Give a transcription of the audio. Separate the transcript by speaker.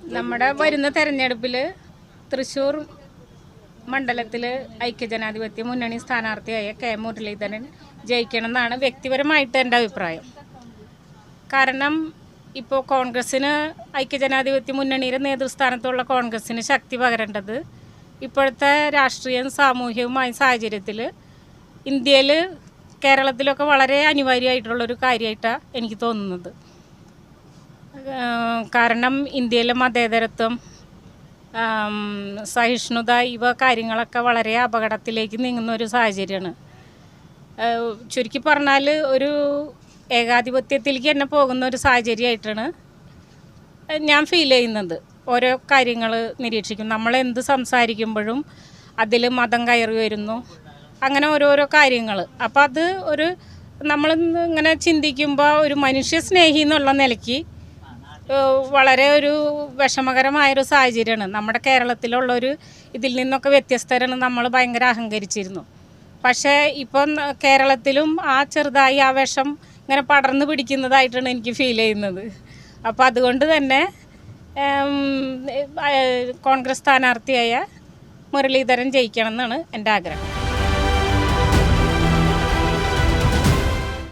Speaker 1: നമ്മുടെ വരുന്ന തെരഞ്ഞെടുപ്പിൽ തൃശ്ശൂർ മണ്ഡലത്തിൽ ഐക്യജനാധിപത്യ മുന്നണി സ്ഥാനാർത്ഥിയായ കെ മുരളീധരൻ ജയിക്കണം എന്നാണ് വ്യക്തിപരമായിട്ട് എന്റെ അഭിപ്രായം. കാരണം ഇപ്പോൾ കോൺഗ്രസ്സിന് ഐക്യജനാധിപത്യ മുന്നണിയുടെ നേതൃസ്ഥാനത്തുള്ള കോൺഗ്രസ്സിന് ശക്തി പകരേണ്ടത് ഇപ്പോഴത്തെ രാഷ്ട്രീയവും സാമൂഹികവുമായ സാഹചര്യത്തിൽ ഇന്ത്യയിൽ കേരളത്തിലൊക്കെ വളരെ അനിവാര്യമായിട്ടുള്ളൊരു കാര്യമായിട്ടാണ് എനിക്ക് തോന്നുന്നത്. കാരണം ഇന്ത്യയിലെ മതേതരത്വം സഹിഷ്ണുത ഇവ കാര്യങ്ങളൊക്കെ വളരെ അപകടത്തിലേക്ക് നീങ്ങുന്ന ഒരു സാഹചര്യമാണ്. ചുരുക്കി പറഞ്ഞാൽ ഒരു ഏകാധിപത്യത്തിലേക്ക് തന്നെ പോകുന്ന ഒരു സാഹചര്യമായിട്ടാണ് ഞാൻ ഫീൽ ചെയ്യുന്നത്. ഓരോ കാര്യങ്ങൾ നിരീക്ഷിക്കും. നമ്മൾ എന്ത് സംസാരിക്കുമ്പോഴും അതിൽ മതം കയറി വരുന്നു. അങ്ങനെ ഓരോരോ കാര്യങ്ങൾ അപ്പോൾ അത് ഒരു നമ്മൾ ഇങ്ങനെ ചിന്തിക്കുമ്പോൾ ഒരു മനുഷ്യ സ്നേഹി എന്നുള്ള നിലയ്ക്ക് വളരെ ഒരു വിഷമകരമായൊരു സാഹചര്യമാണ്. നമ്മുടെ കേരളത്തിലുള്ളൊരു ഇതിൽ നിന്നൊക്കെ വ്യത്യസ്തരാണ് നമ്മൾ ഭയങ്കര അഹങ്കരിച്ചിരുന്നു. പക്ഷേ ഇപ്പം കേരളത്തിലും ആ ചെറുതായി ആ വിഷം ഇങ്ങനെ പടർന്നു പിടിക്കുന്നതായിട്ടാണ് എനിക്ക് ഫീൽ ചെയ്യുന്നത്. അപ്പോൾ അതുകൊണ്ട് തന്നെ കോൺഗ്രസ് സ്ഥാനാർത്ഥിയായ മുരളീധരൻ ജയിക്കണം എന്നാണ് എന്റെ ആഗ്രഹം.